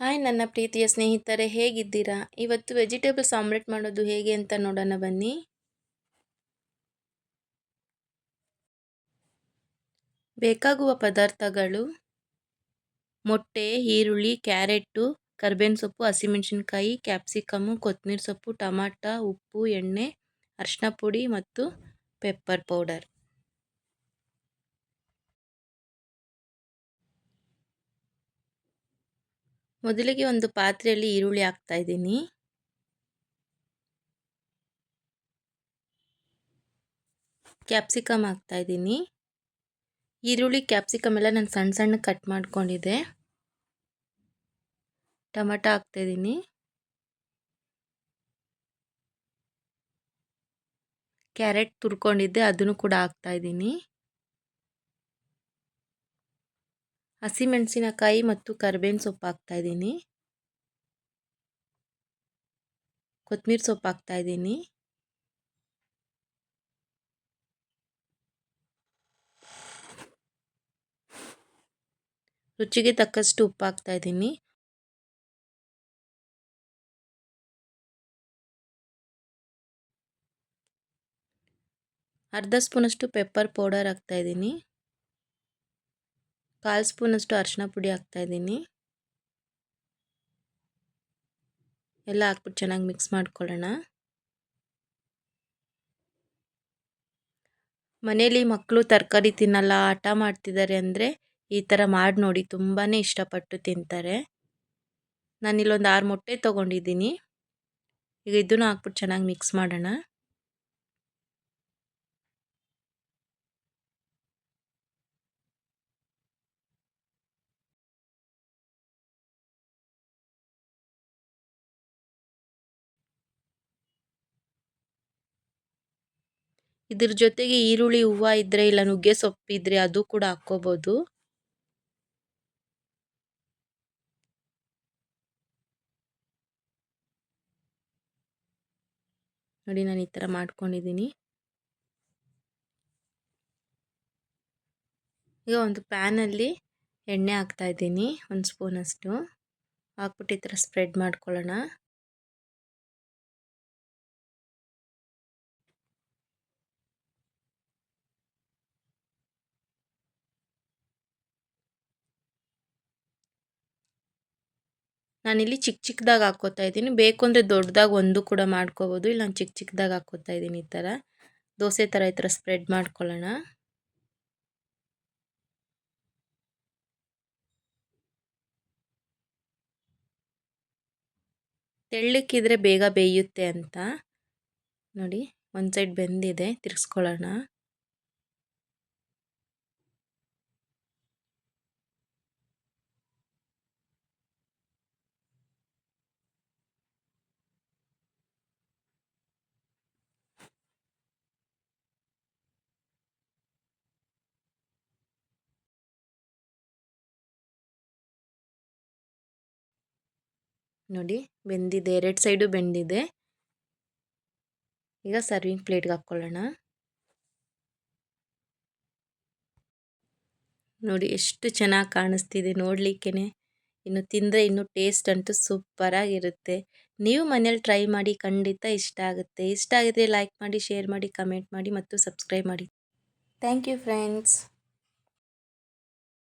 Hi, ನನ್ನ ಪ್ರೀತಿಯ ಸ್ನೇಹಿತರೆ, ಹೇಗಿದ್ದೀರಾ? ಇವತ್ತು ವೆಜಿಟೇಬಲ್ಸ್ ಆಮ್ಲೆಟ್ ಮಾಡೋದು ಹೇಗೆ ಅಂತ ನೋಡೋಣ ಬನ್ನಿ. ಬೇಕಾಗುವ ಪದಾರ್ಥಗಳು ಮೊಟ್ಟೆ, ಈರುಳ್ಳಿ ಕ್ಯಾರೆಟು ಕರ್ಬೇವಿನ ಸೊಪ್ಪು ಹಸಿಮೆಣಸಿನ್ಕಾಯಿ ಕ್ಯಾಪ್ಸಿಕಮ್ಮು ಕೊತ್ತಂಬರಿ ಸೊಪ್ಪು, ಟಮಾಟ, ಉಪ್ಪು, ಎಣ್ಣೆ ಅರಿಶಿನ ಪುಡಿ ಮತ್ತು ಪೆಪ್ಪರ್ ಪೌಡರ್. ಮೊದಲಿಗೆ ಒಂದು ಪಾತ್ರೆಯಲ್ಲಿ ಈರುಳ್ಳಿ ಹಾಕ್ತಾ ಇದ್ದೀನಿ. ಕ್ಯಾಪ್ಸಿಕಮ್ ಹಾಕ್ತಾ ಇದ್ದೀನಿ. ಈರುಳ್ಳಿ, ಕ್ಯಾಪ್ಸಿಕಮ್ ಎಲ್ಲ ನಾನು ಸಣ್ಣ ಸಣ್ಣ ಕಟ್ ಮಾಡ್ಕೊಂಡಿದ್ದೆ. ಹಾಕ್ತಾ ಇದ್ದೀನಿ. ಕ್ಯಾರೆಟ್ ತುರ್ಕೊಂಡಿದ್ದೆ, ಅದನ್ನು ಕೂಡ ಹಾಕ್ತಾಯಿದ್ದೀನಿ ಹಸಿಮೆಣಸಿನಕಾಯಿ ಮತ್ತು ಕರ್ಬೇವಿನ ಸೊಪ್ಪು ಹಾಕ್ತಾಯಿದ್ದೀನಿ ಕೊತ್ತಂಬರಿ ಸೊಪ್ಪು ಹಾಕ್ತಾಯಿದ್ದೀನಿ ರುಚಿಗೆ ತಕ್ಕಷ್ಟು ಉಪ್ಪು ಹಾಕ್ತಾಯಿದ್ದೀನಿ ಅರ್ಧ ಸ್ಪೂನಷ್ಟು ಪೆಪ್ಪರ್ ಪೌಡರ್ ಹಾಕ್ತಾಯಿದ್ದೀನಿ ಕಾಲು ಸ್ಪೂನಷ್ಟು ಅರಿಶಿನ ಪುಡಿ ಹಾಕ್ತಾಯಿದ್ದೀನಿ ಎಲ್ಲ ಹಾಕ್ಬಿಟ್ಟು ಚೆನ್ನಾಗಿ ಮಿಕ್ಸ್ ಮಾಡ್ಕೊಳ್ಳೋಣ. ಮನೇಲಿ ಮಕ್ಕಳು ತರಕಾರಿ ತಿನ್ನಲ್ಲ, ಆಟ ಮಾಡ್ತಿದ್ದಾರೆ ಅಂದರೆ ಈ ಥರ ಮಾಡಿ ನೋಡಿ ತುಂಬಾ ಇಷ್ಟಪಟ್ಟು ತಿಂತಾರೆ. ನಾನಿಲ್ಲೊಂದು ಆರು ಮೊಟ್ಟೆ ತೊಗೊಂಡಿದ್ದೀನಿ. ಈಗ ಇದನ್ನು ಹಾಕ್ಬಿಟ್ಟು ಚೆನ್ನಾಗಿ ಮಿಕ್ಸ್ ಮಾಡೋಣ. ಇದ್ರ ಜೊತೆಗೆ ಈರುಳ್ಳಿ ಹೂವು ಇದ್ದರೆ ಇಲ್ಲ ನುಗ್ಗೆ ಸೊಪ್ಪಿದ್ರೆ ಅದು ಕೂಡ ಹಾಕ್ಕೋಬೋದು. ನೋಡಿ ನಾನು ಈ ಥರ ಮಾಡ್ಕೊಂಡಿದ್ದೀನಿ. ಈಗ ಒಂದು ಪ್ಯಾನಲ್ಲಿ ಎಣ್ಣೆ ಹಾಕ್ತಾಯಿದ್ದೀನಿ ಒಂದು ಸ್ಪೂನಷ್ಟು ಹಾಕ್ಬಿಟ್ಟು ಈ ಥರ ಸ್ಪ್ರೆಡ್ ಮಾಡ್ಕೊಳ್ಳೋಣ. ನಾನಿಲ್ಲಿ ಚಿಕ್ಕ ಚಿಕ್ಕದಾಗಿ ಹಾಕ್ಕೋತಾ ಇದ್ದೀನಿ. ಬೇಕು ಅಂದರೆ ದೊಡ್ಡದಾಗಿ ಒಂದು ಕೂಡ ಮಾಡ್ಕೋಬೋದು. ಇಲ್ಲ ನಾನು ಚಿಕ್ಕ ಚಿಕ್ಕದಾಗಿ ಹಾಕ್ಕೋತಾ ಇದ್ದೀನಿ ಈ ಥರ ದೋಸೆ ಥರ ಈ ಥರ ಸ್ಪ್ರೆಡ್ ಮಾಡ್ಕೊಳ್ಳೋಣ. ತೆಳ್ಳಕ್ಕಿದ್ರೆ ಬೇಗ ಬೇಯುತ್ತೆ ಅಂತ. ನೋಡಿ, ಒಂದು ಸೈಡ್ ಬೆಂದಿದೆ. ತಿರ್ಗಿಸ್ಕೊಳ್ಳೋಣ. ನೋಡಿ, ಬೆಂದಿದೆ, ಎರಡು ಸೈಡು ಬೆಂದಿದೆ. ಈಗ ಸರ್ವಿಂಗ್ ಪ್ಲೇಟ್ಗೆ ಹಾಕ್ಕೊಳ್ಳೋಣ. ನೋಡಿ, ಎಷ್ಟು ಚೆನ್ನಾಗಿ ಕಾಣಿಸ್ತಿದೆ ನೋಡಲಿಕ್ಕೆ ಇನ್ನು ತಿಂದರೆ ಇನ್ನು ಟೇಸ್ಟ್ ಅಂತೂ ಸೂಪರಾಗಿರುತ್ತೆ ನೀವು ಮನೇಲಿ ಟ್ರೈ ಮಾಡಿ ಖಂಡಿತ ಇಷ್ಟ ಆಗುತ್ತೆ. ಇಷ್ಟ ಆಗಿದ್ರೆ ಲೈಕ್ ಮಾಡಿ ಶೇರ್ ಮಾಡಿ ಕಮೆಂಟ್ ಮಾಡಿ ಮತ್ತು ಸಬ್ಸ್ಕ್ರೈಬ್ ಮಾಡಿ. Thank you friends